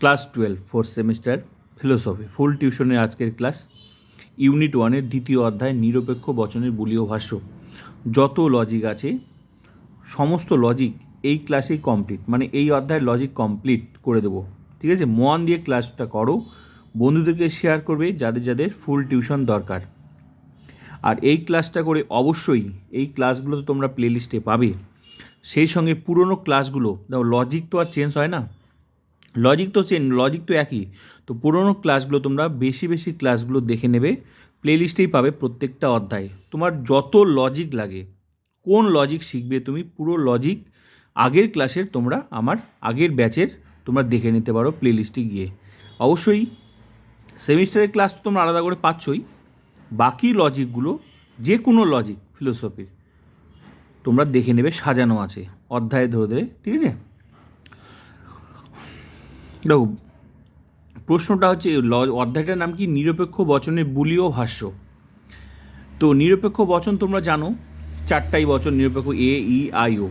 Class twelve fourth semester philosophy full টিউশনের আজকের class. Unit ওয়ানের দ্বিতীয় অধ্যায়, নিরপেক্ষ বচনের বুলীয় ভাষ্য। যত লজিক আছে, সমস্ত লজিক এই ক্লাসেই কমপ্লিট মানে এই অধ্যায়ের লজিক কমপ্লিট করে দেবো। ঠিক আছে? মন দিয়ে ক্লাসটা করো, বন্ধুদেরকে শেয়ার করবে, যাদের যাদের ফুল টিউশন দরকার। আর এই ক্লাসটা করে অবশ্যই এই ক্লাসগুলো তো তোমরা প্লেলিস্টে পাবে। সেই সঙ্গে পুরনো ক্লাসগুলো লজিক তো আর চেঞ্জ হয় না। লজিক তো চেঞ্জ লজিক তো একই। তো পুরনো ক্লাসগুলো তোমরা বেশি বেশি ক্লাসগুলো দেখে নেবে প্লেলিস্টেই পাবে প্রত্যেকটা অধ্যায়। তোমার যত লজিক লাগে, কোন লজিক শিখবে তুমি, পুরো লজিক আগের ক্লাসের তোমরা আমার আগের ব্যাচের তোমরা দেখে নিতে পারো প্লেলিস্টে গিয়ে। অবশ্যই সেমিস্টারের ক্লাস তো তোমরা আলাদা করে পাচ্ছই। বাকি লজিকগুলো যে কোনো লজিক ফিলোসফির তোমরা দেখে নেবে, সাজানো আছে অধ্যায়ে ধরে ধরে, ঠিক আছে? দেখো, প্রশ্নটা হচ্ছে অধ্যায়টার নাম কি? নিরপেক্ষ বচনের বুলীয় ভাষ্য। তো নিরপেক্ষ বচন তোমরা জানো, চারটাই বচন, নিরপেক্ষ এ, ই, আই, ও।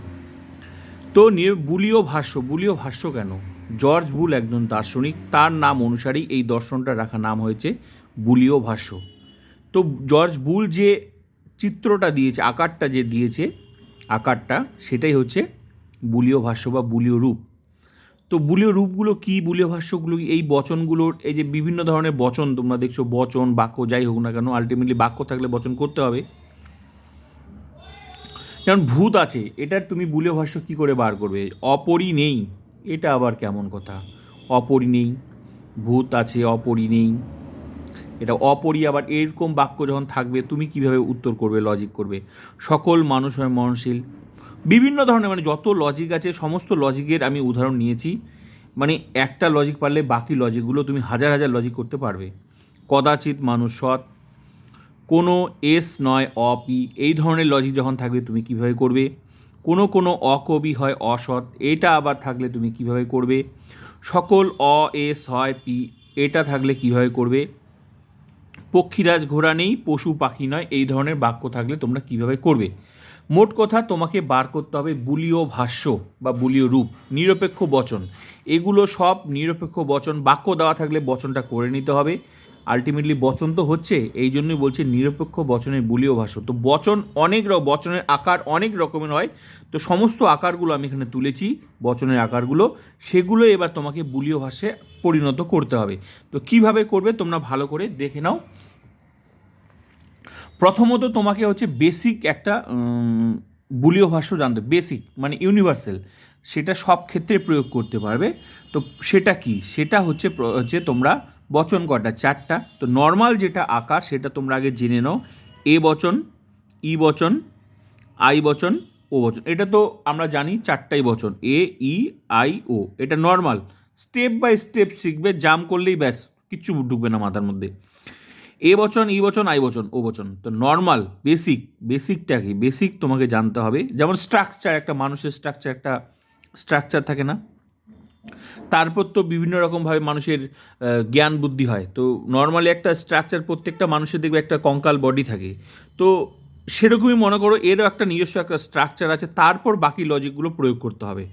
তো বুলীয় ভাষ্য বুলীয় ভাষ্য কেন? জর্জ বুল একজন দার্শনিক, তার নাম অনুসারেই এই দর্শনটা রাখা নাম হয়েছে বুলীয় ভাষ্য। তো জর্জ বুল যে চিত্রটা দিয়েছে, আকারটা যে দিয়েছে, আকারটা, সেটাই হচ্ছে বুলীয় ভাষ্য বা বুলীয় রূপ। তো বুলীয় রূপগুলো কি? বুলীয় ভাষ্যগুলো কি? এই বচনগুলোর, এই যে বিভিন্ন ধরনের বচন, তোমরা দেখছ বচন, বাক্য, যাই হোক না কেন আলটিমেটলি বাক্য থাকলে বচন করতে হবে। যেমন ভূত আছে, এটার তুমি বুলীয় ভাষ্য কি করে বার করবে? অপরি নেই, এটা আবার কেমন কথা? অপরি নেই, ভূত আছে, অপরি নেই। এটা অপরি আবার এরকম বাক্য যখন থাকবে, তুমি কীভাবে উত্তর করবে লজিক করবে? সকল মানুষ হয় মননশীল বিভিন্ন ধরনের মানে যত লজিক আছে, সমস্ত লজিকের আমি উদাহরণ নিয়েছি। মানে একটা লজিক পারলে বাকি লজিকগুলো তুমি হাজার হাজার লজিক করতে পারবে। কদাচিৎ মানুষ সৎ। কোনো এস নয় অপি এই ধরনের লজিক যখন থাকবে, তুমি কীভাবে করবে? কোনো কোনো অকবি হয় অসৎ, এটা আবার থাকলে তুমি কীভাবে করবে? সকল অ, এস হয়, পি, এটা থাকলে কীভাবে করবে? পক্ষীরাজ ঘোড়া নেই, পশু পাখি নয়, এই ধরনের বাক্য থাকলে তোমরা কীভাবে করবে? মোট কথা তোমাকে বার করতে হবে বুলীয় ভাষ্য বা বুলীয় রূপ, নিরপেক্ষ বচন। এগুলো সব নিরপেক্ষ বচন, বাক্য দেওয়া থাকলে বচনটা করে নিতে হবে। আলটিমেটলি বচন তো হচ্ছে, এই জন্যই বলছি নিরপেক্ষ বচনের বুলীয় ভাষ্য। তো বচন অনেক বচনের আকার অনেক রকমের হয়। তো সমস্ত আকারগুলো আমি এখানে তুলেছি, বচনের আকারগুলো। সেগুলো এবার তোমাকে বুলীয় ভাষায় পরিণত করতে হবে। তো কীভাবে করবে তোমরা ভালো করে দেখে নাও। প্রথমত তোমাকে হচ্ছে বেসিক একটা বুলীয় ভাষ্য জানতে বেসিক মানে ইউনিভার্সাল সেটা সব ক্ষেত্রে প্রয়োগ করতে পারবে। তো সেটা কি? সেটা হচ্ছে হচ্ছে তোমরা বচন কটা চারটা। তো নর্মাল যেটা আকার, সেটা তোমরা আগে জেনে নাও। এ বচন, ই বচন, আই বচন, ও বচন। এটা তো আমরা জানি চারটাই বচন। A, E, I, O. এটা নর্মাল স্টেপ বাই স্টেপ শিখবে জাম করলেই ব্যাস, কিচ্ছু ঢুকবে না মাথার মধ্যে। এ বচন, ই বচন, আই বচন, ও বচন। তো নর্মাল বেসিক বেসিকটা কি? বেসিক তোমাকে জানতে হবে। যেমন স্ট্রাকচার একটা মানুষের স্ট্রাকচার একটা স্ট্রাকচার থাকে না? তারপর তো বিভিন্ন রকমভাবে মানুষের জ্ঞান বুদ্ধি হয়। তো নর্মালি একটা স্ট্রাকচার প্রত্যেকটা মানুষের দেখবে একটা কঙ্কাল বডি থাকে। তো সেরকমই মনে করো এরও একটা নিজস্ব একটা স্ট্রাকচার আছে। তারপর বাকি লজিকগুলো প্রয়োগ করতে হবে।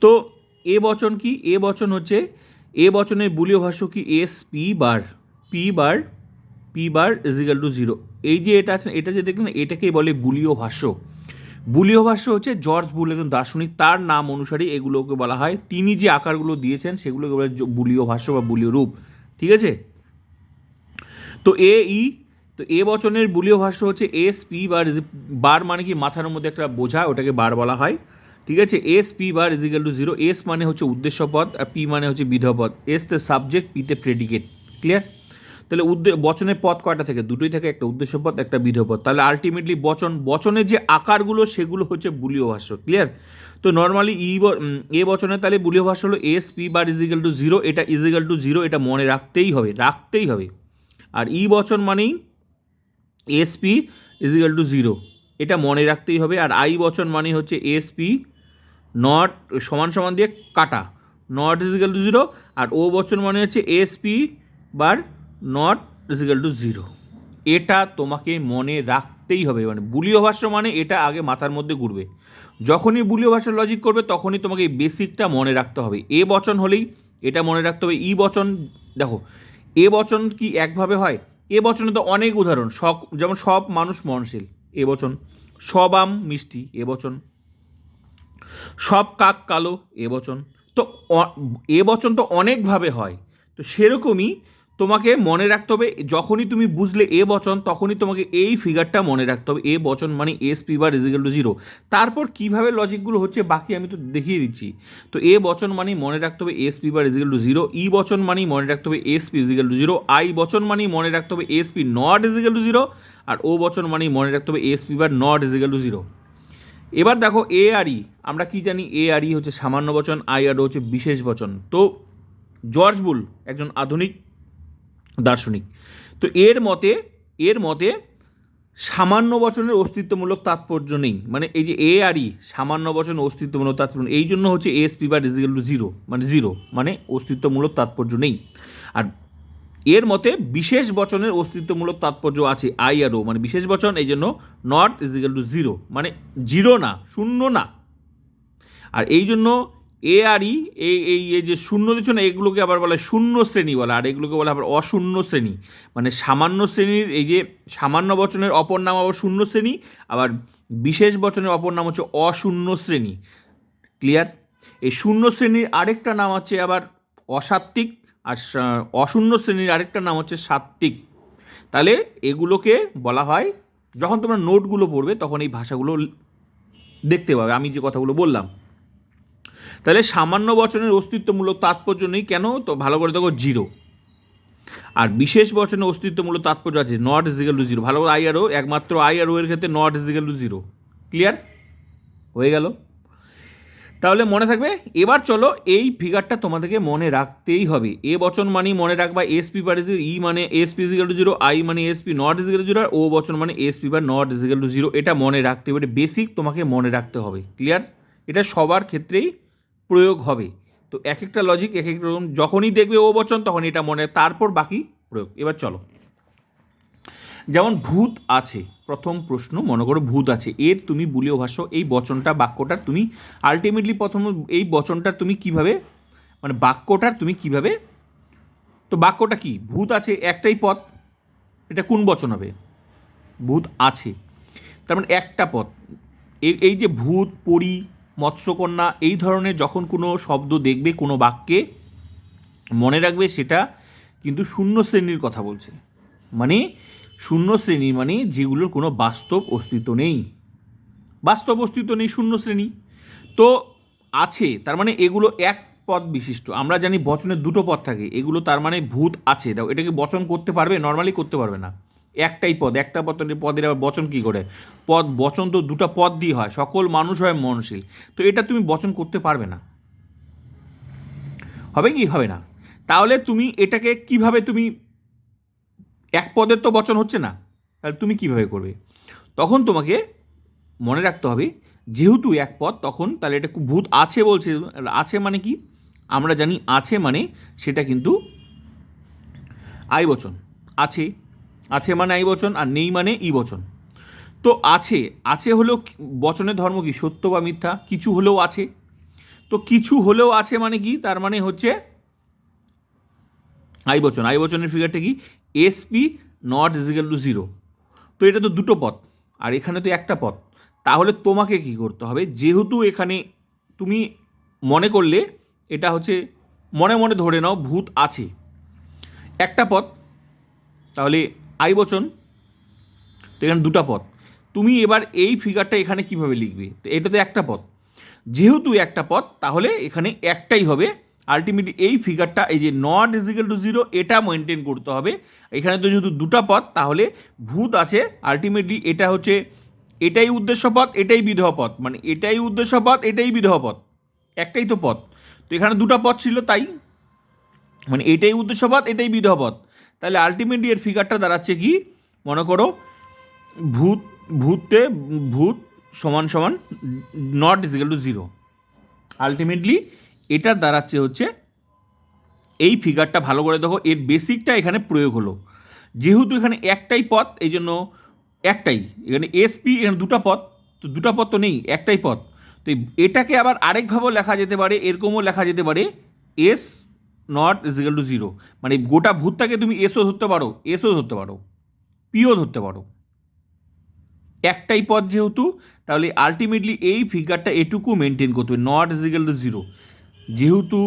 তো এ বচন কি? এ বচন হচ্ছে, এ বচনের বুলীয় ভাষ্য কি? S, P bar. P bar P bar equal to zero এই যে এটা আছে, এটা যে দেখলেন, এটাকেই বলে বুলীয় ভাষ্য। বুলীয় ভাষ্য হচ্ছে জর্জ বুল একজন দার্শনিক, তার নাম অনুসারে এগুলোকে বলা হয়। তিনি যে আকারগুলো দিয়েছেন, সেগুলোকে বলে বুলীয় ভাষ্য বা বুলীয় রূপ। ঠিক আছে? তো এ ই, তো এ বচনের বুলীয় ভাষ্য হচ্ছে এস পি বার বার মানে কি মাথার মধ্যে একটা বোঝা, ওটাকে বার বলা হয়। ঠিক আছে? S P bar equal to zero S মানে হচ্ছে উদ্দেশ্য পদ আর পি মানে হচ্ছে বিধেয় পদ এস তে সাবজেক্ট পিতে প্রেডিকেট ক্লিয়ার তাহলে বচনের পদ কয়টা থেকে? দুটোই থাকে, একটা উদ্দেশ্য পদ একটা বিধেয় পদ তাহলে আলটিমেটলি বচন বচনের যে আকারগুলো, সেগুলো হচ্ছে বুলীয় ভাষ্য ক্লিয়ার তো নর্মালি ই এ বচনে তাহলে বুলীয় ভাষ্য হলো S P bar equal to zero এটা ইজিক্যাল টু জিরো এটা মনে রাখতেই হবে রাখতেই হবে। আর ই বচন মানেই S P is equal to zero এটা মনে রাখতেই হবে। আর আই বচন মানে হচ্ছে এস পি নট সমান সমান দিয়ে কাটা not is equal to zero R O বচন মানে হচ্ছে S P bar not is equal to zero এটা তোমাকে মনে রাখতেই হবে মানে বুলীয় ভাষ্য মানে এটা আগে মাথার মধ্যে ঘুরবে। যখনই বুলীয় ভাষার লজিক করবে, তখনই তোমাকে এই বেসিকটা মনে রাখতে হবে। এ বচন হলেই এটা মনে রাখতে হবে, ই বচন, দেখো, এ বচন কি একভাবে হয়? এ বচনে তো অনেক উদাহরণ সব যেমন সব মানুষ মনশীল, এ বচন। সব আম মিষ্টি, এ বচন। সব কাক কালো, এ বচন। তো এ বচন তো অনেকভাবে হয়, তো সেরকমই তোমাকে মনে রাখতে হবে, যখনই তুমি বুঝলে এ বচন, তখনই তোমাকে এই ফিগারটা মনে রাখতে হবে। এ বচন মানে S P bar is equal to zero তারপর কীভাবে লজিকগুলো হচ্ছে, বাকি আমি তো দেখিয়ে দিচ্ছি। তো এ বচন মানেই মনে রাখতে হবে S P bar is equal to zero E বচন মানেই মনে রাখতে হবে S P is equal to zero I বচন মানেই মনে রাখতে হবে S P not is equal to zero R O বচন মানেই মনে রাখতে হবে S P bar not is equal to zero এবার দেখো, এ আর ই। আমরা কি জানি, এ আর ই হচ্ছে সামান্য বচন, আই আর হচ্ছে বিশেষ বচন। তো জর্জ বুল, একজন আধুনিক দার্শনিক। তো এর মতে এর মতে সামান্য বচনের অস্তিত্বমূলক তাৎপর্য নেই। মানে এই যে এ আর ই, সামান্য বচনের অস্তিত্বমূলক তাৎপর্য, এই জন্য হচ্ছে S P bar is equal to zero মানে জিরো মানে অস্তিত্বমূলক তাৎপর্য নেই। আর এর মতে বিশেষ বচনের অস্তিত্বমূলক তাৎপর্য আছে আই আর ও মানে বিশেষ বচন, এই জন্য not is equal to zero মানে জিরো না, শূন্য না। আর এই জন্য এ আর ই এই এই যে শূন্য দিচ্ছ না, এগুলোকে আবার বলা শূন্য শ্রেণি বলা, আর এগুলোকে বলা আবার অশূন্য শ্রেণি। মানে সামান্য শ্রেণির এই যে সামান্য বচনের অপর নাম আবার শূন্য শ্রেণি, আবার বিশেষ বচনের অপর নাম হচ্ছে অশূন্য শ্রেণি। ক্লিয়ার এই শূন্য শ্রেণির আরেকটা নাম হচ্ছে আবার অসাত্ত্বিক, আর অশূন্য শ্রেণির আরেকটা নাম হচ্ছে সাত্ত্বিক। তাহলে এগুলোকে বলা হয়, যখন তোমরা নোটগুলো পড়বে, তখন এই ভাষাগুলো দেখতে পাবে। আমি যে কথাগুলো বললাম তাহলে সামান্য বচনের অস্তিত্বমূলক তাৎপর্য নেই কেন? তো ভালো করে দেখো জিরো আর বিশেষ বচনের অস্তিত্বমূলক তাৎপর্য আছে নট ইজিক্যাল টু জিরো ভালো করে আই আর ও একমাত্র আই আর ও এর ক্ষেত্রে not is equal to zero clear হয়ে গেল। তাহলে মনে থাকবে, এবার চলো এই ফিগারটা তোমাদেরকে মনে রাখতেই হবে। এ বচন মানেই মনে রাখবা এস পি বার ই মানে S P is equal to zero I মানে S P not is equal to zero R O বচন মানে S P bar not is equal to zero এটা মনে রাখতে হবে, এটা বেসিক তোমাকে মনে রাখতে হবে। ক্লিয়ার এটা সবার ক্ষেত্রেই প্রয়োগ হবে। তো এক একটা লজিক এক এক রকম, যখনই দেখবে ও বচন তখন এটা মনে, তারপর বাকি প্রয়োগ। এবার চলো। যেমন ভূত আছে, প্রথম প্রশ্ন, মনে করো ভূত আছে, এর তুমি বুলীয় ভাষ্য, এই বচনটা, বাক্যটার তুমি আলটিমেটলি প্রথম এই বচনটা তুমি কীভাবে মানে বাক্যটার তুমি কীভাবে, তো বাক্যটা কি? ভূত আছে একটাই পথ এটা কোন বচন হবে? ভূত আছে। তার মানে একটা পথ এই যে ভূত, পরি মৎস্যকন্যা এই ধরনের যখন কোনো শব্দ দেখবে, কোনো বাক্যে মনে রাখবে সেটা কিন্তু শূন্য শ্রেণির কথা বলছে। মানে শূন্য শ্রেণি মানে যেগুলোর কোনো বাস্তব অস্তিত্ব নেই। বাস্তব অস্তিত্ব নেই, শূন্য শ্রেণি। তো আছে, তার মানে এগুলো এক পদ বিশিষ্ট। আমরা জানি বচনের দুটো পদ থাকে। এগুলো তার মানে ভূত আছে। দাও এটাকে বচন করতে পারবে, নর্মালি করতে পারবে না। একটাই পদ, একটা পদ পদের আবার বচন কী করে? পদ, বচন তো দুটো পদ দিয়ে হয়, সকল মানুষ হয় মনশীল। তো এটা তুমি বচন করতে পারবে না। হবে কি? হবে না। তাহলে তুমি এটাকে কীভাবে তুমি, এক পদের তো বচন হচ্ছে না, তাহলে তুমি কীভাবে করবে? তখন তোমাকে মনে রাখতে হবে, যেহেতু এক পদ, তখন তাহলে এটা খুব ভূত আছে বলছে, আছে মানে কি? আমরা জানি আছে মানে সেটা কিন্তু আই বচন, আছে আছে মানে আই বচন আর নেই মানে ই বচন। তো আছে আছে হলেও বচনের ধর্ম কি? সত্য বা মিথ্যা? কিছু হলেও আছে। তো কিছু হলেও আছে মানে কি? তার মানে হচ্ছে আই বচন। আই বচনের ফিগারটা কি? SP not is equal to zero তো এটা তো দুটো পথ। আর এখানে তো একটা পথ। তাহলে তোমাকে কি করতে হবে? যেহেতু এখানে তুমি মনে করলে এটা হচ্ছে মনে মনে ধরে নাও, ভূত আছে। একটা পথ। তাহলে আই বচন, তো এখানে দুটা পথ তুমি এবার এই ফিগারটা এখানে কীভাবে লিখবে? তো এটা তো একটা পথ যেহেতু একটা পথ তাহলে এখানে একটাই হবে। আলটিমেটলি এই ফিগারটা এই যে not is equal to zero এটা মেনটেন করতে হবে। এখানে তো যেহেতু দুটা পথ তাহলে ভূত আছে। আলটিমেটলি এটা হচ্ছে, এটাই উদ্দেশ্য পথ এটাই বিধবা পথ মানে এটাই উদ্দেশ্য পথ এটাই বিধবা পথ একটাই তো পথ তো এখানে দুটা পথ ছিল, তাই। মানে এটাই উদ্দেশ্য পথ এটাই বিধবা পথ তাহলে আলটিমেটলি এর ফিগারটা দাঁড়াচ্ছে কি? মনে করো, ভূত, ভূতে, ভূত সমান সমান not is equal to zero ultimately এটা দাঁড়াচ্ছে হচ্ছে এই ফিগারটা ভালো করে দেখো, এর বেসিকটা এখানে প্রয়োগ হলো। যেহেতু এখানে একটাই পথ, এই জন্য একটাই। এখানে এসপি এখানে দুটো পথ, তো দুটো পথ তো নেই, একটাই পথ। তো এটাকে আবার আরেকভাবেও লেখা যেতে পারে, এরকমও লেখা যেতে পারে S not is equal to zero মানে গোটা ভূতটাকে তুমি এসও ধরতে পারো এসও ধরতে পারো পিও ধরতে পারো। একটাই পদ যেহেতু, তাহলে আলটিমেটলি এই ফিগারটা এটুকু মেনটেন করতে হবে নট ইজিক্যাল টু জিরো যেহেতু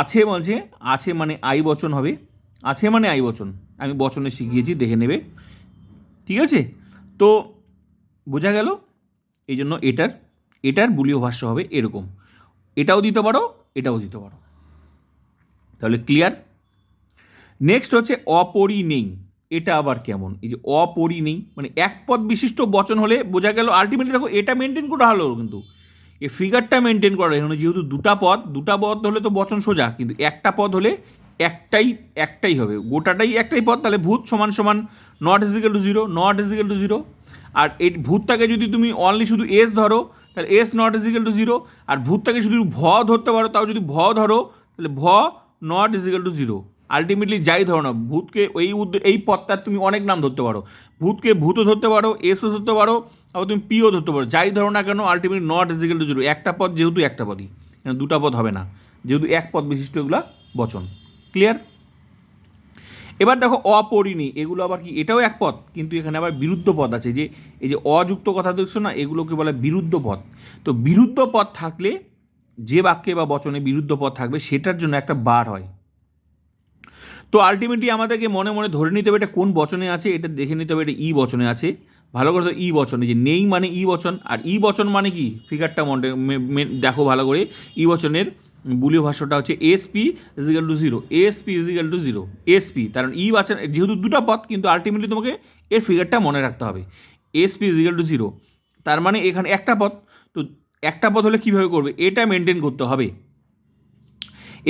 আছে মাঝে, আছে মানে আই বচন হবে, আছে মানে আই বচন। আমি বচনে শিখিয়েছি, দেখে নেবে। ঠিক আছে? তো বোঝা গেল? এই জন্য এটার এটার বুলীয় ভাষ্য হবে এরকম। এটাও দিতে পারো, এটাও দিতে পারো। তাহলে ক্লিয়ার নেক্সট হচ্ছে অপরি নেই এটা আবার কেমন? এই যে অপরি নেই মানে এক পদ বিশিষ্ট বচন হলে বোঝা গেল আলটিমেটলি দেখো এটা মেনটেন করা হলো কিন্তু। এই ফিগারটা মেনটেন করা এখানে যেহেতু দুটা পদ দুটা পদ হলে তো বচন সোজা, কিন্তু একটা পদ হলে একটাই একটাই হবে। গোটাটাই একটাই পদ, তাহলে ভূত সমান সমান not is equal to zero not is equal to zero আর এই ভূতটাকে যদি তুমি অনলি শুধু এস ধরো, তাহলে S not is equal to zero আর ভূতটাকে শুধু ভ ধরতে পারো, তাও যদি ভ ধরো, তাহলে ভ not is equal to zero ultimately যাই ধরো না, ভূতকে এই এই পদটার তুমি অনেক নাম ধরতে পারো। ভূতকে ভূতও ধরতে পারো, এসও ধরতে পারো, আবার তুমি পিও ধরতে পারো। যাই ধরো না কেন ultimately not is equal to zero একটা পথ যেহেতু একটা পদই এখানে দুটা পদ হবে না। যেহেতু এক পদ বিশিষ্ট এগুলা বচন। ক্লিয়ার এবার দেখো, অপরিণী, এগুলো আবার কি? এটাও এক পথ কিন্তু এখানে আবার বিরুদ্ধ পথ আছে। যে, এই যে অযুক্ত কথা দেখছ না, এগুলোকে বলে বিরুদ্ধ পথ তো বিরুদ্ধ পথ থাকলে যে বাক্যে বা বচনে বিরুদ্ধ পদ থাকবে, সেটার জন্য একটা বার হয়। তো আলটিমেটলি আমাদেরকে মনে মনে ধরে নিতে হবে এটা কোন বচনে আছে, এটা দেখে নিতে হবে এটা ই বচনে আছে। ভালো করে তো ই বচনে যে নেই মানে ই বচন, আর ই বচন মানে কি? ফিগারটা মনে দেখো ভালো করে। ই বচনের বুলীয় ভাষ্যটা হচ্ছে SP is equal to zero SP is equal to zero SP কারণ ই বাচন, যেহেতু দুটো পদ কিন্তু আলটিমেটলি তোমাকে এর ফিগারটা মনে রাখতে হবে। এসপি ইজিক্যাল টু জিরো তার মানে এখানে একটা পদ তো একটা পদ হলে কীভাবে করবে? এটা মেনটেন করতে হবে।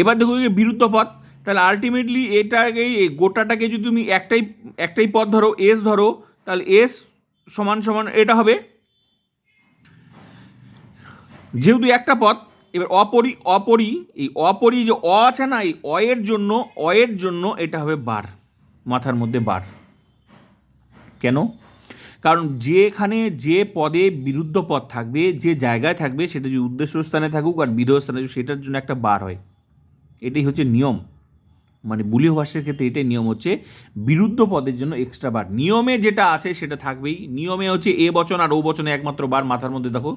এবার দেখো বিরুদ্ধ পথ, তাহলে আলটিমেটলি এটাকেই গোটাটাকে যদি তুমি একটাই একটাই পথ ধরো এস ধরো, তাহলে এস সমান সমান এটা হবে। যেহেতু একটা পথ, এবার অপরি অপরি, এই অপরি যে অ আছে না, এই অয়ের জন্য অয়ের জন্য এটা হবে বার, মাথার মধ্যে বার। কেন? কারণ যেখানে যে পদে বিরুদ্ধ পদ থাকবে, যে জায়গায় থাকবে, সেটা যদি উদ্দেশ্য স্থানে থাকুক আর বিধেয় স্থানে সেটার জন্য একটা বার হয়। এটাই হচ্ছে নিয়ম। মানে বুলীয় ভাষার ক্ষেত্রে এটাই নিয়ম হচ্ছে, বিরুদ্ধ পদের জন্য এক্সট্রা বার। নিয়মে যেটা আছে সেটা থাকবেই। নিয়মে হচ্ছে এ বচন আর ও বচনে একমাত্র বার মাথার মধ্যে দেখো।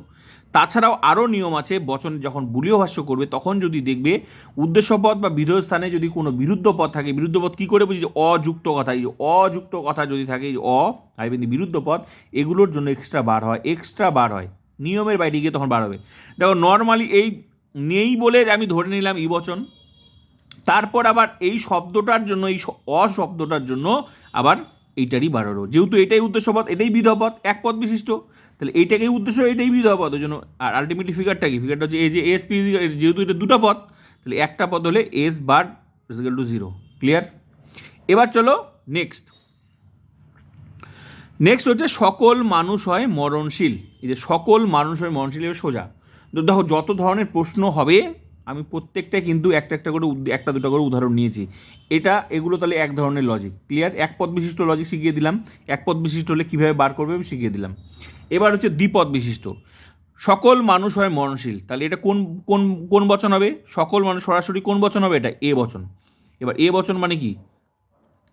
তাছাড়াও আরও নিয়ম আছে, বচন যখন বুলীয় ভাষ্য করবে, তখন যদি দেখবে উদ্দেশ্য পদ বা বিধেয় স্থানে যদি কোনো বিরুদ্ধ পদ থাকে, বিরুদ্ধ পদ কী করে বুঝি অযুক্ত কথা, এই অযুক্ত কথা যদি থাকে অ আইবেন বিরুদ্ধ পদ, এগুলোর জন্য এক্সট্রা বার হয় এক্সট্রা বার হয়। নিয়মের বাইরে গিয়ে তখন বার হবে। দেখো নর্মালি এই নেই বলে আমি ধরে নিলাম ই বচন তারপর আবার এই শব্দটার জন্য, এই অশব্দটার জন্য আবার এইটারই বাড়ানো যেহেতু এটাই উদ্দেশ্যপদ এটাই বিধপদ এক পথ বিশিষ্ট, তাহলে এইটাকেই উদ্দেশ্য, এটাই বিধপদ ওই জন্য আর আলটিমেটলি ফিগারটা কি? ফিগারটা হচ্ছে এই যে এস পি যেহেতু এটা দুটো পদ, তাহলে একটা পদ হলে S bar is equal to zero clear এবার চলো নেক্সট নেক্সট হচ্ছে সকল মানুষ হয় মরণশীল। এই যে সকল মানুষ হয় মরণশীল সোজা। দেখো, যত ধরনের প্রশ্ন হবে আমি প্রত্যেকটা কিন্তু একটা একটা করে একটা দুটো করে উদাহরণ নিয়েছি। এটা, এগুলো তাহলে এক ধরনের লজিক ক্লিয়ার এক পদ বিশিষ্ট লজিক শিখিয়ে দিলাম। এক পদ বিশিষ্ট হলে কীভাবে বার করবে আমি শিখিয়ে দিলাম। এবার হচ্ছে দ্বিপদ বিশিষ্ট। সকল মানুষ হয় মরণশীল। তাহলে এটা কোন কোন কোন বচন হবে? সকল মানুষ সরাসরি কোন বচন হবে? এটা এ বচন। এবার এ বচন মানে কি?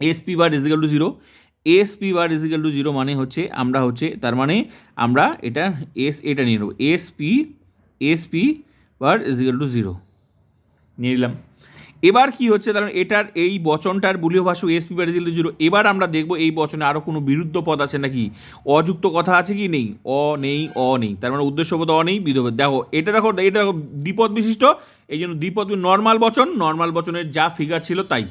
S P bar is equal to zero S P bar is equal to zero মানে হচ্ছে আমরা হচ্ছে, তার মানে আমরা এটা এস এটা নিয়ে নেব। S P bar is equal to zero নিয়ে নিলাম এবার কি হচ্ছে? কারণ এটার এই বচনটার বুলীয় ভাষু এসপি ইজিক্যাল জিরো এবার আমরা দেখব এই বচনে আরও কোনো বিরুদ্ধ পদ আছে নাকি? অযুক্ত কথা আছে কি? নেই। অ নেই অ, নেই। তার মানে উদ্দেশ্যপদ অ, নেই বিধব দেখো, এটা দেখো এটা দেখো দ্বিপদ বিশিষ্ট। এই জন্য দ্বিপদ নর্মাল বচন, নর্মাল বচনের যা ফিগার ছিল তাই।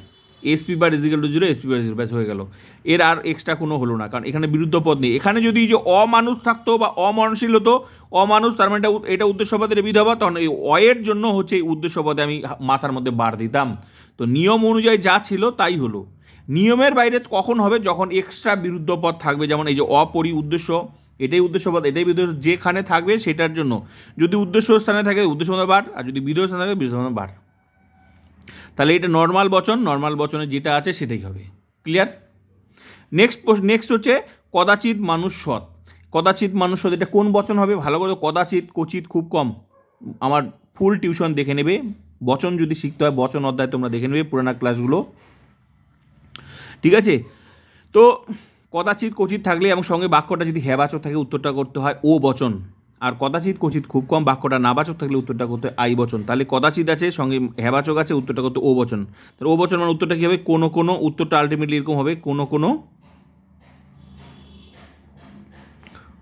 SP bar is equal to zero SP bar zero ব্যাস হয়ে গেল। এর আর এক্সট্রা কোনো হলো না, কারণ এখানে বিরুদ্ধ পদ নেই। এখানে যদি যে অমানুষ থাকতো বা অমরণশীল হতো, অমানুষ তার মানে এটা উদ- এটা উদ্দেশ্যপদের বিধবা, তখন এই অয়ের জন্য হচ্ছে এই উদ্দেশ্যপদে আমি মাথার মধ্যে বার দিতাম। তো নিয়ম অনুযায়ী যা ছিল তাই হলো। নিয়মের বাইরে কখন হবে? যখন এক্সট্রা বিরুদ্ধ পদ থাকবে, যেমন এই যে অপরি উদ্দেশ্য, এটাই উদ্দেশ্যপদ এটাই বিদ্যুৎ যেখানে থাকবে সেটার জন্য। যদি উদ্দেশ্য স্থানে থাকে উদ্দেশ্য বার, আর যদি বিধেয় স্থানে থাকে বিধেয় বার। তাহলে এটা নর্মাল বচন নর্মাল বচনে যেটা আছে সেটাই হবে। ক্লিয়ার নেক্সট নেক্সট হচ্ছে, কদাচিৎ মানুষ সৎ। কদাচিৎ মানুষ সৎ, এটা কোন বচন হবে? ভালো করে কদাচিৎ কচিত খুব কম। আমার ফুল টিউশন দেখে নেবে। বচন যদি শিখতে হয়, বচন অধ্যায় তোমরা দেখে নেবে, পুরানা ক্লাসগুলো ঠিক আছে? তো, কদাচিৎ কচিত থাকলে এবং সঙ্গে বাক্যটা যদি হ্যাবাচক থাকে, উত্তরটা করতে হয়, ও বচন। আর কদাচিৎ কচিত খুব কম বাক্যটা নাবাচক থাকলে উত্তরটা করতে আই বচন। তাহলে কদাচিৎ আছে, সঙ্গে হ্যাবাচক আছে, উত্তরটা করতে ও বচন। তাহলে ও বচন মানে উত্তরটা কী হবে? কোনো কোনো উত্তরটা আলটিমেটলি এরকম হবে, কোনো কোনো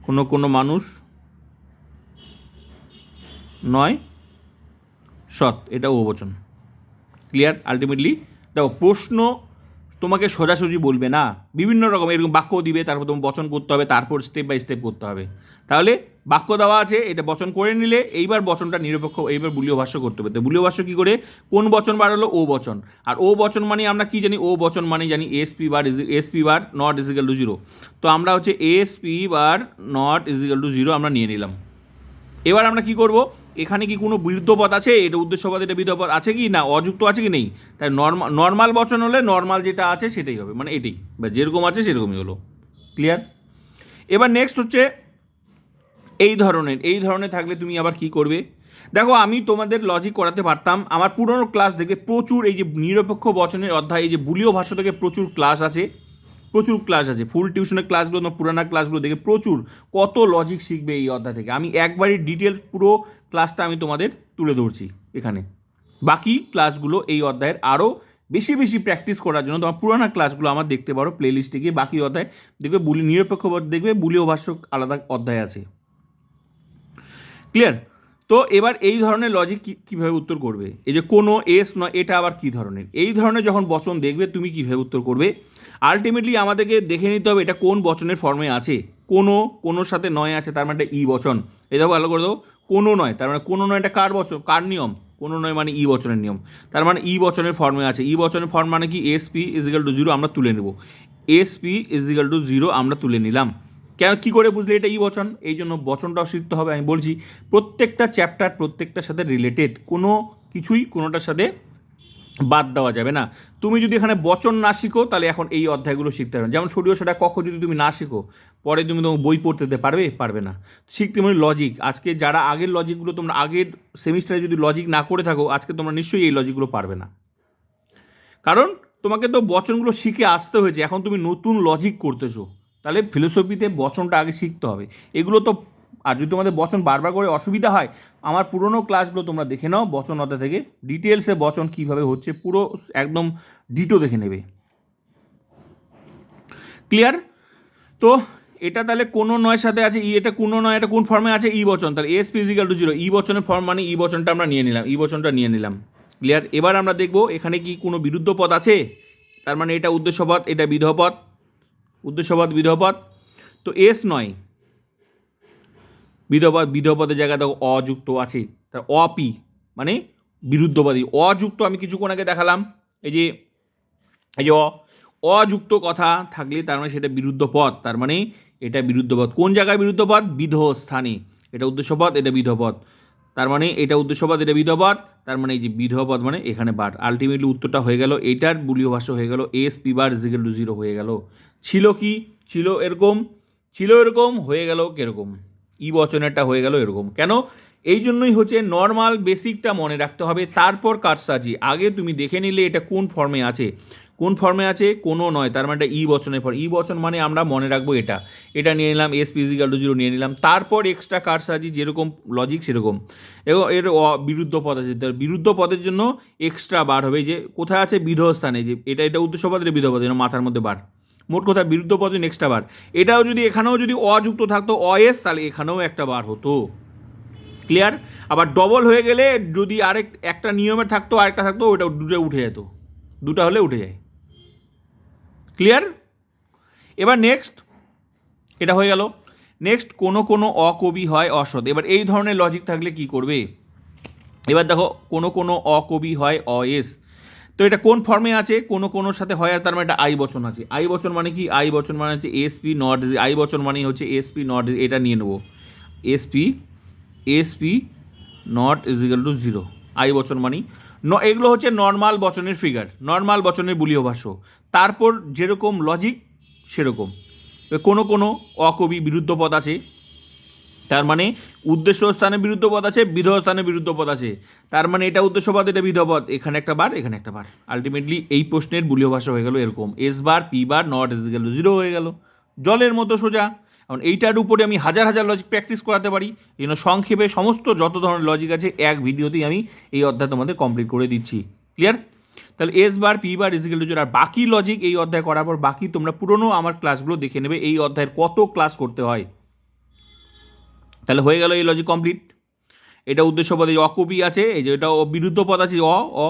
কোনো কোনো মানুষ নয়, সৎ, এটা ও বচন। ক্লিয়ার আলটিমেটলি দেখো, প্রশ্ন তোমাকে সোজাসুজি বলবে না। বিভিন্ন রকম, এরকম বাক্য দিবে, তারপর তোমার বচন করতে হবে, তারপর স্টেপ বাই স্টেপ করতে হবে। তাহলে বাক্য দেওয়া আছে, এটা বচন করে নিলে এইবার বচনটা নিরপেক্ষ, এইবার বুলীয় ভাষ্য করতে হবে। তো বুলীয় ভাষ্য কী করে? কোন বচন বার হলো? ও বচন। আর ও বচন মানে আমরা কি জানি? ও বচন মানে জানি SP bar SP bar not is equal to zero তো আমরা হচ্ছে SP bar not is equal to zero আমরা নিয়ে নিলাম। এবার আমরা কি করব? এখানে কি কোনো বিরুদ্ধ পদ আছে? এটা উদ্দেশ্যপদ এটা বিরুদ্ধ পদ আছে কি না? অযুক্ত আছে কি নেই? তাই নর্মাল নর্মাল বচন হলে নর্মাল যেটা আছে সেটাই হবে। মানে এটাই। বা যেরকম আছে সেরকমই হলো। ক্লিয়ার এবার নেক্সট হচ্ছে এই ধরনের এই ধরনের থাকলে তুমি আবার কি করবে? দেখো, আমি তোমাদের লজিক করাতে পারতাম। আমার পুরনো ক্লাস দেখবে প্রচুর এই যে নিরপেক্ষ বচনের অধ্যায় এই যে বুলীয় ভাষা থেকে প্রচুর ক্লাস আছে। প্রচুর ক্লাস আছে। ফুল টিউশনের ক্লাসগুলো তোমার পুরানা ক্লাসগুলো দেখে প্রচুর। কত লজিক শিখবে এই অধ্যায় থেকে? আমি একবারই ডিটেলস পুরো ক্লাসটা আমি তোমাদের তুলে ধরছি এখানে। বাকি ক্লাসগুলো এই অধ্যায়ের আরও বেশি বেশি প্র্যাকটিস করার জন্য তোমার পুরানা ক্লাসগুলো আমার দেখতে পারো প্লে লিস্টে গিয়ে। বাকি অধ্যায় দেখবে বুলি, নিরপেক্ষ দেখবে বুলীয় ভাষ্য আলাদা অধ্যায় আছে। ক্লিয়ার তো এবার এই ধরনের লজিক কীভাবে উত্তর করবে? এই যে কোনো এস নয়, এটা আবার কী ধরনের? এই ধরনের যখন বচন দেখবে, তুমি কীভাবে উত্তর করবে? আলটিমেটলি আমাদেরকে দেখে নিতে হবে এটা কোন বচনের ফর্মে আছে। কোনো, কোনোর সাথে নয় আছে, তার মানে এটা ই বচন। এটা ভালো করে দাও। কোনো নয়, তার মানে কোনো নয় এটা কার বচন? কার নিয়ম? কোনো নয় মানে ই বচনের নিয়ম। তার মানে ই বচনের ফর্মে আছে। ই বচনের ফর্ম মানে কি? S P is equal to zero আমরা তুলে নেব। S P is equal to zero আমরা তুলে নিলাম। কেন, কী করে বুঝলে এটা ই বচন? এই জন্য বচনটাও শিখতে হবে, আমি বলছি প্রত্যেকটা চ্যাপ্টার প্রত্যেকটার সাথে রিলেটেড কোনো কিছুই কোনোটার সাথে বাদ দেওয়া যাবে না। তুমি যদি এখানে বচন না শিখো, তাহলে এখন এই অধ্যায়গুলো শিখতে পারবে। যেমন সরিয়ে সেটা কখ যদি তুমি না শিখো, পরে তুমি তোমার বই পড়তে দিতে পারবে? পারবে না। শিখতে মানে লজিক আজকে যারা আগের লজিকগুলো তোমরা আগের সেমিস্টারে যদি লজিক না করে থাকো, আজকে তোমরা নিশ্চয়ই এই লজিকগুলো পারবে না। কারণ তোমাকে তো বচনগুলো শিখে আসতে হয়েছে, এখন তুমি নতুন লজিক করতেছো। তাহলে ফিলোসফিতে বচনটা আগে শিখতে হবে। এগুলো তো, আর যদি তোমাদের বচন বারবার করে অসুবিধা হয়, আমার পুরনো ক্লাসগুলো তোমরা দেখে নাও, বচন অধ্যা থেকে। ডিটেলসে বচন কীভাবে হচ্ছে, পুরো একদম ডিটো দেখে নেবে। ক্লিয়ার তো এটা তাহলে কোনো নয়ের সাথে আছে? ই এটা কোনো নয়, এটা কোন ফর্মে আছে? ই বচন, তাহলে S is equal to zero E বচনের form মানে ই বচনটা আমরা নিয়ে নিলাম, ই বচনটা নিয়ে নিলাম। ক্লিয়ার এবার আমরা দেখব, এখানে কি কোনো বিরুদ্ধ পদ আছে? তার মানে এটা উদ্দেশ্যপদ, এটা বিধপদ উদ্দেশ্যপদ বিধপদ তো এস নয়। বিধপদ বিধপদের জায়গায় দেখো অযুক্ত আছে। তার অপি মানে বিরুদ্ধবাদী। অযুক্ত আমি কিছুক্ষণ আগে দেখালাম। এই যে এই যে অযুক্ত কথা থাকলে তার মানে সেটা বিরুদ্ধ পদ তার মানে এটা বিরুদ্ধ পদ কোন জায়গায় বিরুদ্ধ পদ বিধ স্থানে এটা উদ্দেশ্যপদ এটা বিধপদ তার মানে এটা উদ্দেশ্যপদ এটা বিধপদ তার মানে এই যে বিধপদ মানে এখানে বাট। আলটিমেটলি উত্তরটা হয়ে গেল এটার বুলীয় ভাষা হয়ে গেল S, P bar is equal to zero হয়ে গেল। ছিল কি? ছিল এরকম। ছিল এরকম, হয়ে গেল কীরকম? ই বচনেরটা হয়ে গেল এরকম। কেন? এই জন্যই হচ্ছে নর্মাল বেসিকটা মনে রাখতে হবে। তারপর কারসাজি আগে তুমি দেখে নিলে এটা কোন ফর্মে আছে। কোন ফর্মে আছে, কোনো নয়। তার মানে এটা ই বচনের পর ই বচন মানে আমরা মনে রাখব এটা। এটা নিয়ে নিলাম এস ফিজিক্যাল টু জিরো নিয়ে নিলাম। তারপর এক্সট্রা কারসাজি যেরকম লজিক সেরকম। এবং এর অ- বিরুদ্ধ পদ আছে। তার বিরুদ্ধ পদের জন্য এক্সট্রা বার হবে। যে কোথায় আছে? বিধ স্থানে। যে এটা এটা উদ্দেশ্য পদ এটা বিধ পদ মাথার মধ্যে বার। মোট কথা বিরুদ্ধ পদ নেক্সটটা বার। এটাও যদি, এখানেও যদি অযুক্ত থাকতো অএস তাহলে এখানেও একটা বার হতো। ক্লিয়ার আবার ডবল হয়ে গেলে যদি আরেক, একটা নিয়মে থাকতো, আরেকটা থাকতো ওটা দুটো উঠে যেত। দুটা হলে উঠে যায়। ক্লিয়ার এবার নেক্সট এটা হয়ে গেল। নেক্সট কোনো কোনো অকবি হয় অসৎ। এবার এই ধরনের লজিক থাকলে কি করবে? এবার দেখো, কোনো কোনো অকবি হয় অএস। তো এটা কোন ফর্মে আছে? কোনো কোনোর সাথে হয় আর তার মানে একটা আই বচন আছে। আই বচন মানে কি? আই বচন মানে হচ্ছে এসপি নট আই বচন মানে হচ্ছে এসপি নট এটা নিয়ে নেব। SP SP not is equal two zero I বচন মানি। ন এগুলো হচ্ছে নর্মাল বচনের ফিগার নর্মাল বচনের বুলীয় ভাষ্য। তারপর যেরকম লজিক সেরকম। কোনো কোনো অকবি বিরুদ্ধ পদ আছে। তার মানে উদ্দেশ্য স্থানে বিরুদ্ধ পদ আছে, বিধেয় স্থানে বিরুদ্ধ পদ আছে। তার মানে এটা উদ্দেশ্য পদ, এটা বিধেয় পদ। এখানে একটা বার, এখানে একটা বার। আলটিমেটলি এই প্রশ্নের বুলীয় ভাষা হয়ে গেল এরকম। S bar P bar not is equal zero হয়ে গেল। জলের মতো সোজা। এখন এইটার উপরে আমি হাজার হাজার লজিক প্র্যাকটিস করাতে পারি। এই জন্য সংক্ষেপে সমস্ত যত ধরনের লজিক আছে, এক ভিডিওতেই আমি এই অধ্যায় তোমাদের কমপ্লিট করে দিচ্ছি। ক্লিয়ার তাহলে S bar P bar is equal to আর বাকি লজিক এই অধ্যায় করার পর বাকি তোমরা পুরনো আমার ক্লাসগুলো দেখে নেবে, এই অধ্যায়ের কত ক্লাস করতে হয়। তাহলে হয়ে গেল এই লজিক কমপ্লিট এটা উদ্দেশ্য পদে অকপি আছে, এই যে এটা বিরুদ্ধ পদ আছে অ অ,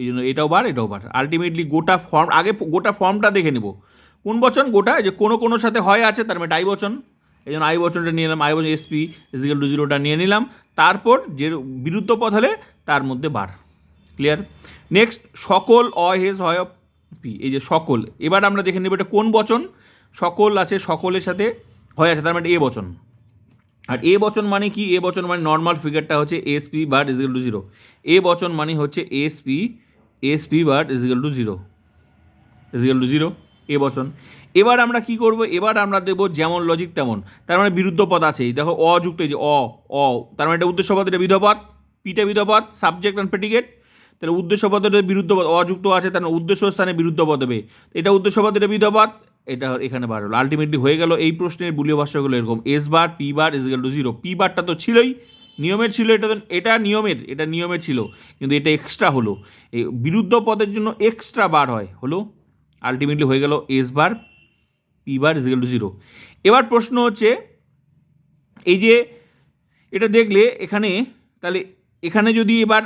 এই জন্য এটাও বার এটাও বার। আলটিমেটলি গোটা ফর্ম আগে গোটা ফর্মটা দেখে নেব। কোন বচন? গোটা? যে কোনো কোনো সাথে হয় আছে, তার মানে আই বচন। এই জন্য আই বচনটা নিয়ে নিলাম, আই বচন এসপি ইজিক্যাল টু জিরোটা নিয়ে নিলাম। তারপর যে বিরুদ্ধ পদ হলে তার মধ্যে বার। ক্লিয়ার নেক্সট সকল, অ হেজ হয় পি। এই যে সকল, এবার আমরা দেখে নেব এটা কোন বচন? সকল আছে, সকলের সাথে হয় আছে, তার মানে এ বচন। আর এ বচন মানে কি? এ বচন মানে নর্মাল ফিগারটা হচ্ছে S P bar is equal to zero A বচন মানে হচ্ছে S P S P bar is equal to zero is equal to zero A বচন এবার আমরা কি করব? এবার আমরা দেব যেমন লজিক তেমন। তার মানে বিরুদ্ধ পদ আছেই। দেখো অযুক্ত এই যে অ অ। তার মানে এটা উদ্দেশ্য পদ, এটা বিধপদ পিটা বিধপদ সাবজেক্ট অ্যান্ড প্রেডিকেট তাহলে উদ্দেশ্য পদের বিরুদ্ধ পদ অযুক্ত আছে, তার মানে উদ্দেশ্য স্থানে বিরুদ্ধ পদ হবে এটা উদ্দেশ্য পদ, এটা বিধপদ এটা এখানে বার হলো। আলটিমেটলি হয়ে গেল এই প্রশ্নের বুলীয় ভাষ্যগুলো এরকম। S bar P bar is to zero P বারটা তো ছিলই। নিয়মের ছিল, এটা তো এটা নিয়মের এটা নিয়মের ছিল। কিন্তু এটা এক্সট্রা হলো। এই বিরুদ্ধ পদের জন্য এক্সট্রা বার হয়। হলো? আলটিমেটলি হয়ে গেল S bar P bar is to zero এবার প্রশ্ন হচ্ছে, এই যে এটা দেখলে এখানে, তাহলে এখানে যদি এবার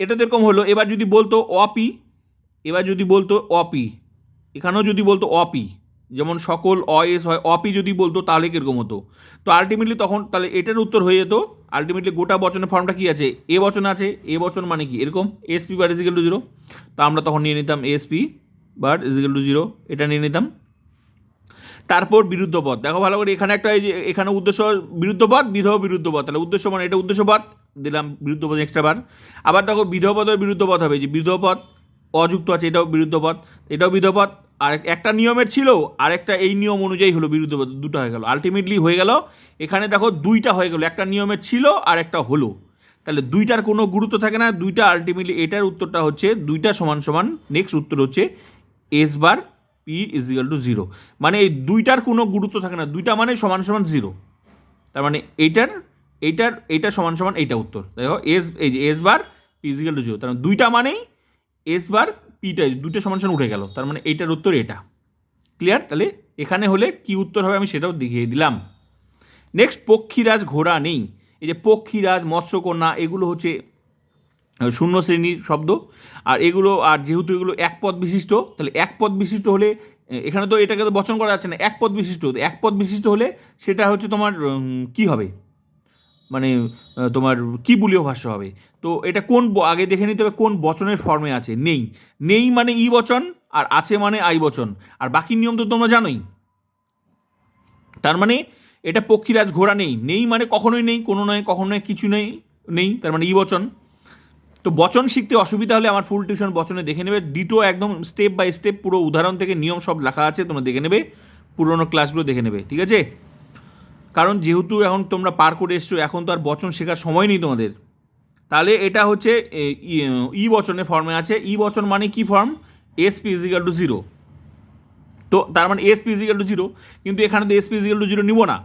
এটা এরকম হলো, এবার যদি বলতো অপি, এবার যদি বলতো অপি, এখানেও যদি বলতো অপি, যেমন সকল অএস হয়, অপি যদি বলতো তাহলে কীরকম হতো? তো আলটিমেটলি তখন, তাহলে এটার উত্তর হয়ে যেত আলটিমেটলি গোটা বচনের ফর্মটা কী আছে? এ বচন আছে এ বচন মানে কি? এরকম SP bar is equal to zero তা আমরা তখন নিয়ে নিতাম SP bar is equal to zero এটা নিয়ে নিতাম। তারপর বিরুদ্ধ পদ দেখো ভালো করে এখানে একটা এই যে, এখানে উদ্দেশ্য বিরুদ্ধ পদ বিধ বিরুদ্ধ পদ তাহলে উদ্দেশ্য মানে এটা উদ্দেশ্য পদ দিলাম বিরুদ্ধ পদ এক্সট্রা বার। আবার দেখো বিধ পদের বিরুদ্ধ পদ হবে যে বিধ পদ অযুক্ত আছে, এটাও বিরুদ্ধ পদ এটাও বিধ পদ আর একটা নিয়মের ছিল, আর একটা এই নিয়ম অনুযায়ী হলো বিরুদ্ধ পদ দুটো হয়ে গেল। আলটিমেটলি হয়ে গেল, এখানে দেখো দুইটা হয়ে গেল, একটা নিয়মের ছিল আর একটা হলো। তাহলে দুইটার কোনো গুরুত্ব থাকে না, দুইটা আলটিমেটলি এটার উত্তরটা হচ্ছে, দুইটা সমান সমান নেক্সট উত্তর হচ্ছে S bar P is equal to zero মানে এই দুইটার কোনো গুরুত্ব থাকে না। দুইটা মানে সমান সমান জিরো তার মানে এইটার এইটার, এইটা সমান সমান এইটা উত্তর। দেখো এস এই যে S bar P is equal to zero তার মানে দুইটা মানেই এস বার পিটা দুটো সমান সমান উঠে গেল। তার মানে এইটার উত্তর এটা। ক্লিয়ার তাহলে এখানে হলে কি উত্তর হবে আমি সেটাও দেখিয়ে দিলাম। নেক্সট পক্ষীরাজ ঘোড়া নেই। এই যে পক্ষীরাজ, মৎস্যকন্যা, এগুলো হচ্ছে শূন্য শ্রেণির শব্দ। আর এগুলো, আর যেহেতু এগুলো এক পদ বিশিষ্ট, তাহলে এক পদ বিশিষ্ট হলে এখানে তো এটাকে তো বচন করা যাচ্ছে না, এক পদ বিশিষ্ট। এক পদ বিশিষ্ট হলে সেটা হচ্ছে তোমার কি হবে? মানে তোমার কি বুলীয় ভাষ্য হবে। তো এটা কোন আগে দেখে নিতে হবে কোন বচনের ফর্মে আছে। নেই। নেই মানে ই বচন, আর আছে মানে আই বচন। আর বাকি নিয়ম তো তোমরা জানোই। তার মানে এটা পক্ষীরাজ ঘোড়া নেই। নেই মানে কখনোই নেই, কোনো নয়, কখনো কিছু নেই নেই। তার মানে ই বচন। তো বচন শিখতে অসুবিধা হলে আমার ফুল টিউশন বচনে দেখে নেবে। ডিটো একদম স্টেপ বাই স্টেপ পুরো উদাহরণ থেকে নিয়ম সব লেখা আছে, তোমরা দেখে নেবে। পুরোনো ক্লাসগুলো দেখে নেবে, ঠিক আছে? কারণ যেহেতু এখন তোমরা পার করে এসছো, এখন তো আর বচন শেখার সময় নেই তোমাদের। তাহলে এটা হচ্ছে ই বচনের ফর্মে আছে। ই বচন মানে কি form S P is equal to zero তো তার মানে S P is equal to zero কিন্তু এখানে তো S P is equal to zero নিব না।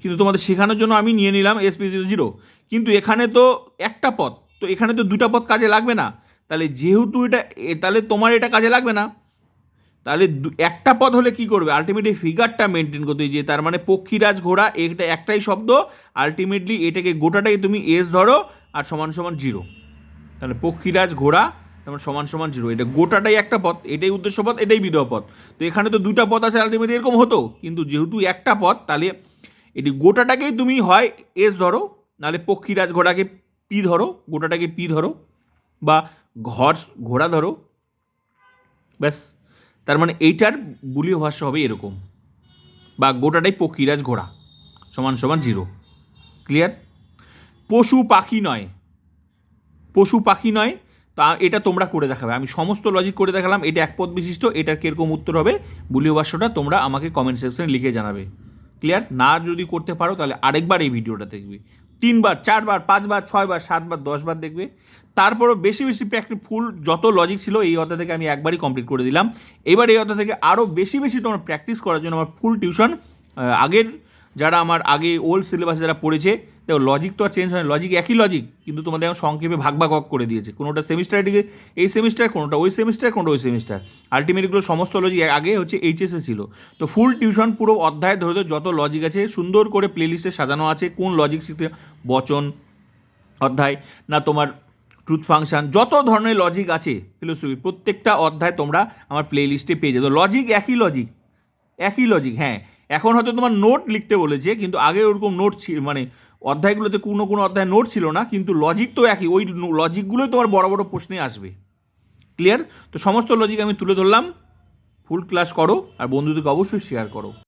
কিন্তু তোমাদের শেখানোর জন্য আমি নিয়ে নিলাম এস পি জিরো কিন্তু এখানে তো একটা পথ তো এখানে তো দুটা পথ কাজে লাগবে না। তাহলে যেহেতু এটা তাহলে তোমার এটা কাজে লাগবে না। তাহলে একটা পদ হলে কি করবে? আলটিমেটলি ফিগারটা মেনটেন করতে যে তার মানে পক্ষীরাজ ঘোড়া, এটা একটাই শব্দ। আলটিমেটলি এটাকে গোটাটাই তুমি এস ধরো আর সমান সমান জিরো তাহলে পক্ষীরাজ ঘোড়া তেমন সমান সমান জিরো এটা গোটাটাই একটা পথ, এটাই উদ্দেশ্য পথ, এটাই বিধব পথ। তো এখানে তো দুটা পথ আছে আলটিমেটলি এরকম হতো। কিন্তু যেহেতু একটা পথ, তাহলে এটি গোটাটাকেই তুমি হয় এস ধরো, নাহলে পক্ষীরাজ ঘোড়াকে পি ধরো, গোটাটাকে পি ধরো, বা ঘর ঘোড়া ধরো, ব্যাস। তার মানে এইটার বুলীয় ভাষ্য হবে এরকম। বা গোটাটাই পক্ষীরাজ ঘোড়া, সমান সমান জিরো। ক্লিয়ার পশু পাখি নয়। পশু পাখি নয়, তা এটা তোমরা করে দেখাবে। আমি সমস্ত লজিক করে দেখালাম, এটা এক পদ বিশিষ্ট এটার কীরকম উত্তর হবে বুলীয় ভাষ্যটা তোমরা আমাকে কমেন্ট সেকশনে লিখে জানাবে। ক্লিয়ার না যদি করতে পারো, তাহলে আরেকবার এই ভিডিওটা দেখবে। তিনবার, চারবার, পাঁচবার, ছয়বার, সাতবার, দশবার দেখবে। তারপরও বেশি বেশি প্র্যাকটিস ফুল যত লজিক ছিল এই অধ্যায় থেকে আমি একবারই কমপ্লিট করে দিলাম। এবার এই অধ্যায় থেকে আরও বেশি বেশি তোমার প্র্যাকটিস করার জন্য আমার ফুল টিউশন আগের যারা আমার আগে ওল্ড সিলেবাস যারা পড়েছে দেখো লজিক তো আর চেঞ্জ হয় লজিক একই লজিক কিন্তু তোমাদের এখন সংক্ষেপে ভাগ ভাগ করে দিয়েছে। কোনোটা সেমিস্টার দিকে এই সেমিস্টার কোনোটা ওই সেমিস্টার কোনোটা ওই সেমিস্টার আলটিমেটগুলো সমস্ত লজিক আগে হচ্ছে এইচএসএ ছিল। তো ফুল টিউশন পুরো অধ্যায় ধরে যত লজিক আছে, সুন্দর করে প্লেলিস্টে সাজানো আছে, কোন লজিক শিখতে, বচন, অধ্যায়, না তোমার ট্রুথ ফাংশন যত ধরনের লজিক আছে ফিলোসফি প্রত্যেকটা অধ্যায় তোমরা আমার প্লে লিস্টে পেয়ে যাবে। লজিক একই লজিক একই লজিক হ্যাঁ। এখন হয়তো তোমার নোট লিখতে বলেছে, কিন্তু আগে ওরকম নোট ছিল মানে অধ্যায়গুলোতে কোনো কোনো অধ্যায় নোট ছিল না, কিন্তু লজিক তো একই। ওই লজিকগুলোই তোমার বড় বড় প্রশ্নে আসবে। ক্লিয়ার তো সমস্ত লজিক আমি তুলে ধরলাম। ফুল ক্লাস করো, আর বন্ধুদেরকে অবশ্যই শেয়ার করো।